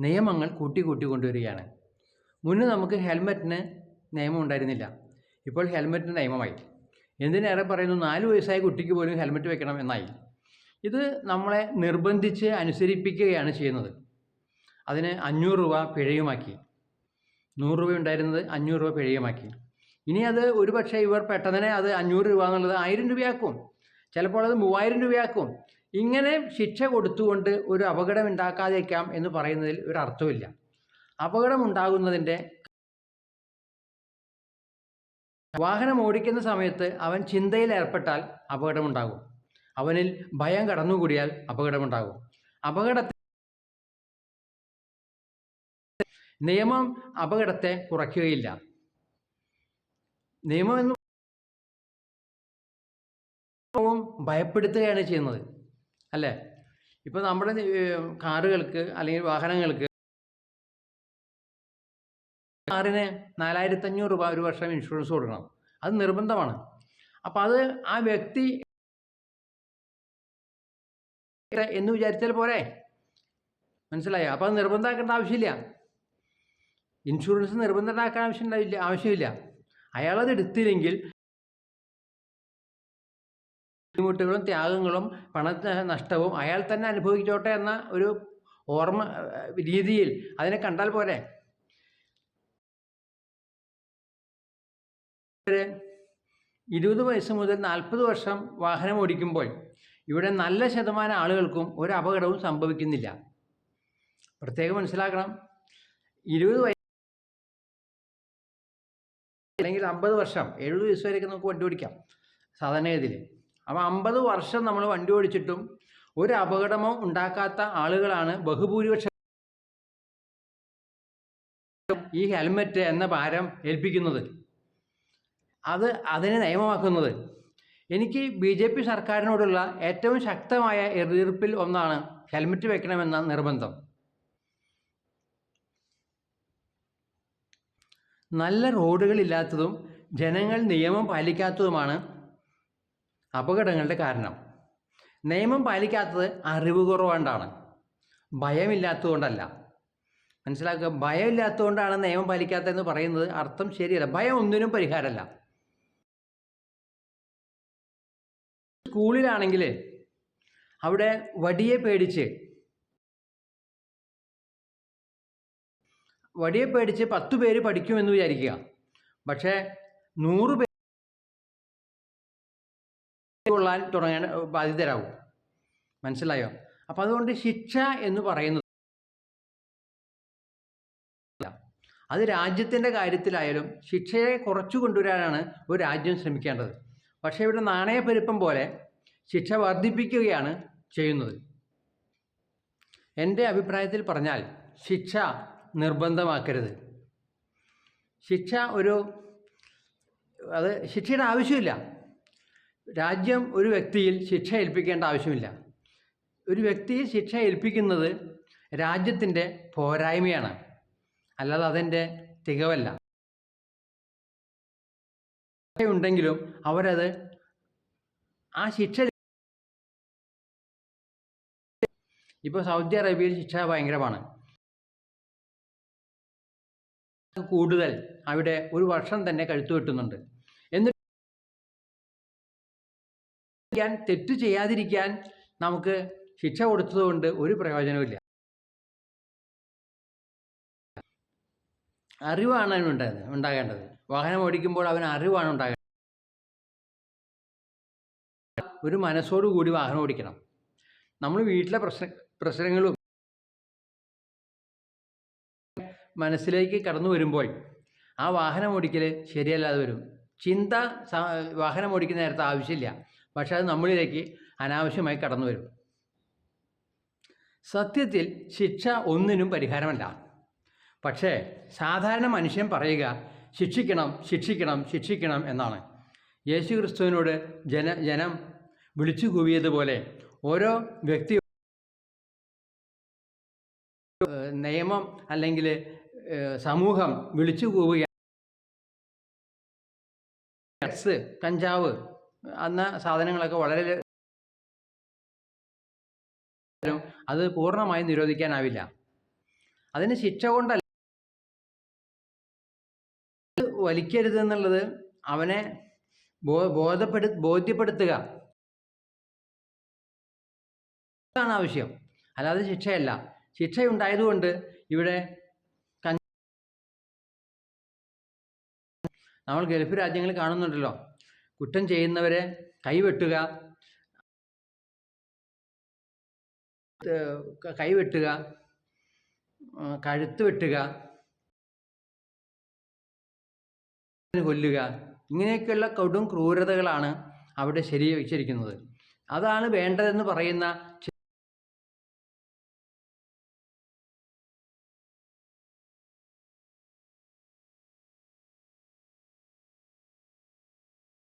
നിയമങ്ങൾ കൂട്ടി കൂട്ടി കൊണ്ടുവരികയാണ്. മുന്നേ നമുക്ക് ഹെൽമെറ്റിന് നിയമം ഉണ്ടായിരുന്നില്ല. ഇപ്പോൾ ഹെൽമെറ്റിന് നിയമമായി. എന്തിനേറെ പറയുന്നു നാല് വയസ്സായ കുട്ടിക്ക് പോലും ഹെൽമെറ്റ് വെക്കണം എന്നായി. ഇത് നമ്മളെ നിർബന്ധിച്ച് അനുസരിപ്പിക്കുകയാണ് ചെയ്യുന്നത്. അതിന് അഞ്ഞൂറ് രൂപ പിഴയുമാക്കി. നൂറ് രൂപ ഉണ്ടായിരുന്നത് അഞ്ഞൂറ് രൂപ പിഴയുമാക്കി. ഇനി അത് ഒരു പക്ഷേ ഇവർ പെട്ടെന്ന് അത് അഞ്ഞൂറ് രൂപ എന്നുള്ളത് ആയിരം രൂപയാക്കും. ചിലപ്പോൾ അത് മൂവായിരം രൂപയാക്കും. ഇങ്ങനെ ശിക്ഷ കൊടുത്തുകൊണ്ട് ഒരു അപകടം ഉണ്ടാക്കാതിരിക്കാം എന്ന് പറയുന്നതിൽ ഒരു അർത്ഥമില്ല അപകടം ഉണ്ടാകുന്നതിന്റെ വാഹനം ഓടിക്കുന്ന സമയത്ത് അവൻ ചിന്തയിൽ ഏർപ്പെട്ടാൽ അപകടമുണ്ടാകും. അവനിൽ ഭയം കടന്നുകൂടിയാൽ അപകടമുണ്ടാകും. അപകടത്തെ നിയമം അപകടത്തെ കുറയ്ക്കുകയില്ല. നിയമം എന്ന് ഭയപ്പെടുത്തുകയാണ് ചെയ്യുന്നത്. അല്ലേ? ഇപ്പോൾ നമ്മുടെ കാറുകൾക്ക് അല്ലെങ്കിൽ വാഹനങ്ങൾക്ക് കാറിന് നാലായിരത്തഞ്ഞൂറ് രൂപ ഒരു വർഷം ഇൻഷുറൻസ് കൊടുക്കണം. അത് നിർബന്ധമാണ്. അപ്പോൾ അത് ആ വ്യക്തി എന്ന് വിചാരിച്ചാൽ പോരെ? മനസ്സിലായോ? അപ്പോൾ അത് നിർബന്ധമാക്കേണ്ട ആവശ്യമില്ല. ഇൻഷുറൻസ് നിർബന്ധമാക്കാൻ ആവശ്യമില്ല ആവശ്യമില്ല. അയാളത് എടുത്തില്ലെങ്കിൽ ബുദ്ധിമുട്ടുകളും ത്യാഗങ്ങളും പണ നഷ്ടവും അയാൾ തന്നെ അനുഭവിച്ചോട്ടെ എന്ന ഒരു ഓർമ്മ രീതിയിൽ അതിനെ കണ്ടാൽ പോരെ? ഇരുപത് വയസ്സ് മുതൽ നാൽപ്പത് വർഷം വാഹനം ഓടിക്കുമ്പോൾ ഇവിടെ നല്ല ശതമാനം ആളുകൾക്കും ഒരു അപകടവും സംഭവിക്കുന്നില്ല. പ്രത്യേകം മനസ്സിലാക്കണം. ഇരുപത് വയസ്സ് അല്ലെങ്കിൽ അമ്പത് വർഷം എഴുപത് വയസ്സ് വരെയൊക്കെ നമുക്ക് വണ്ടി ഓടിക്കാം. സാധാരണഗതിയിൽ. അപ്പോൾ അമ്പത് വർഷം നമ്മൾ വണ്ടി ഓടിച്ചിട്ടും ഒരു അപകടമോ ഉണ്ടാക്കാത്ത ആളുകളാണ് ബഹുഭൂരിപക്ഷം ഈ ഹെൽമെറ്റ് എന്ന ഭാരം ഏൽപ്പിക്കുന്നത്. അത് അതിനെ നിയമമാക്കുന്നത്. എനിക്ക് ബി ജെ പി സർക്കാരിനോടുള്ള ഏറ്റവും ശക്തമായ എതിർപ്പിൽ ഒന്നാണ് ഹെൽമെറ്റ് വെക്കണമെന്ന നിർബന്ധം. നല്ല റോഡുകളില്ലാത്തതും ജനങ്ങൾ നിയമം പാലിക്കാത്തതുമാണ് അപകടങ്ങളുടെ കാരണം. നിയമം പാലിക്കാത്തത് അറിവ് കുറവുകൊണ്ടാണ് ഭയമില്ലാത്തതുകൊണ്ടല്ല. മനസ്സിലാക്കുക? ഭയമില്ലാത്തതുകൊണ്ടാണ് നിയമം പാലിക്കാത്തതെന്ന് പറയുന്നത് അർത്ഥം ശരിയല്ല. ഭയം ഒന്നിനും പരിഹാരമല്ല. സ്കൂളിലാണെങ്കിൽ അവിടെ വടിയെ പേടിച്ച് വടിയെ പേടിച്ച് പത്ത് പേര് പഠിക്കുമെന്ന് വിചാരിക്കുക. പക്ഷേ നൂറ് കൊള്ളാൻ തുടങ്ങാൻ ബാധിതരാകും മനസ്സിലായോ? അപ്പം അതുകൊണ്ട് ശിക്ഷ എന്ന് പറയുന്നത് അത് രാജ്യത്തിന്റെ കാര്യത്തിലായാലും ശിക്ഷയെ കുറച്ചു കൊണ്ടുവരാനാണ് ഒരു രാജ്യം ശ്രമിക്കേണ്ടത്. പക്ഷേ ഇവിടെ നാണയപ്പെരുപ്പം പോലെ ശിക്ഷ വർദ്ധിപ്പിക്കുകയാണ് ചെയ്യുന്നത്. എന്റെ അഭിപ്രായത്തിൽ പറഞ്ഞാൽ ശിക്ഷ നിർബന്ധമാക്കരുത്. ശിക്ഷ ഒരു അത് ശിക്ഷയുടെ ആവശ്യമില്ല. രാജ്യം ഒരു വ്യക്തിയിൽ ശിക്ഷ ഏൽപ്പിക്കേണ്ട ആവശ്യമില്ല. ഒരു വ്യക്തിയിൽ ശിക്ഷ ഏൽപ്പിക്കുന്നത് രാജ്യത്തിന്റെ പോരായ്മയാണ്. അല്ലാതെ അതിന്റെ തികവല്ല. ഉണ്ടെങ്കിലും അവരത് ആ ശിക്ഷ ഇപ്പോൾ സൗദി അറേബ്യയിൽ ശിക്ഷ ഭയങ്കരമാണ്. കൂടുതൽ അവിടെ ഒരു വർഷം തന്നെ കഴുത്തു വെട്ടുന്നുണ്ട്. ചെയ്യാൻ തെറ്റ് ചെയ്യാതിരിക്കാൻ നമുക്ക് ശിക്ഷ കൊടുത്തതുകൊണ്ട് ഒരു പ്രയോജനവുമില്ല അറിവാണ് അവനുണ്ടായത് ഉണ്ടാകേണ്ടത്. വാഹനം ഓടിക്കുമ്പോൾ അവന് അറിവാണ് ഉണ്ടാകേണ്ടത്. ഒരു മനസ്സോടുകൂടി വാഹനം ഓടിക്കണം. നമ്മൾ വീട്ടിലെ പ്രശ്ന പ്രശ്നങ്ങളും മനസ്സിലേക്ക് കടന്നു വരുമ്പോൾ ആ വാഹനം ഓടിക്കൽ ശരിയല്ലാതെ വരും. ചിന്ത വാഹനം ഓടിക്കുന്ന നേരത്തെ ആവശ്യമില്ല. പക്ഷെ അത് നമ്മളിലേക്ക് അനാവശ്യമായി കടന്നു വരും. സത്യത്തിൽ ശിക്ഷ ഒന്നിനും പരിഹാരമല്ല. പക്ഷേ സാധാരണ മനുഷ്യൻ പറയുക ശിക്ഷിക്കണം ശിക്ഷിക്കണം ശിക്ഷിക്കണം എന്നാണ്. യേശു ക്രിസ്തുവിനോട് ജന ജനം വിളിച്ചു കൂവിയതുപോലെ ഓരോ വ്യക്തി നിയമം അല്ലെങ്കിൽ സമൂഹം വിളിച്ചു കൂവുക കഞ്ചാവ് അന്ന സാധനങ്ങളൊക്കെ വളരെ അത് പൂർണമായും നിരോധിക്കാനാവില്ല. അതിന് ശിക്ഷ കൊണ്ടല്ല വലിക്കരുത് എന്നുള്ളത് അവനെ ബോധപ്പെടു ബോധ്യപ്പെടുത്തുക. ാണ് ആവശ്യം അല്ലാതെ ശിക്ഷയല്ല. ശിക്ഷയുണ്ടായതുകൊണ്ട് ഇവിടെ നമ്മൾ ഗൾഫ് രാജ്യങ്ങളിൽ കാണുന്നുണ്ടല്ലോ. കുറ്റം ചെയ്യുന്നവരെ കൈവെട്ടുക. കൈവെട്ടുക. കഴുത്ത് വെട്ടുക. കൊല്ലുക. ഇങ്ങനെയൊക്കെയുള്ള കൊടും ക്രൂരതകളാണ് അവിടെ ശരി വെച്ചിരിക്കുന്നത് അതാണ് വേണ്ടതെന്ന് പറയുന്ന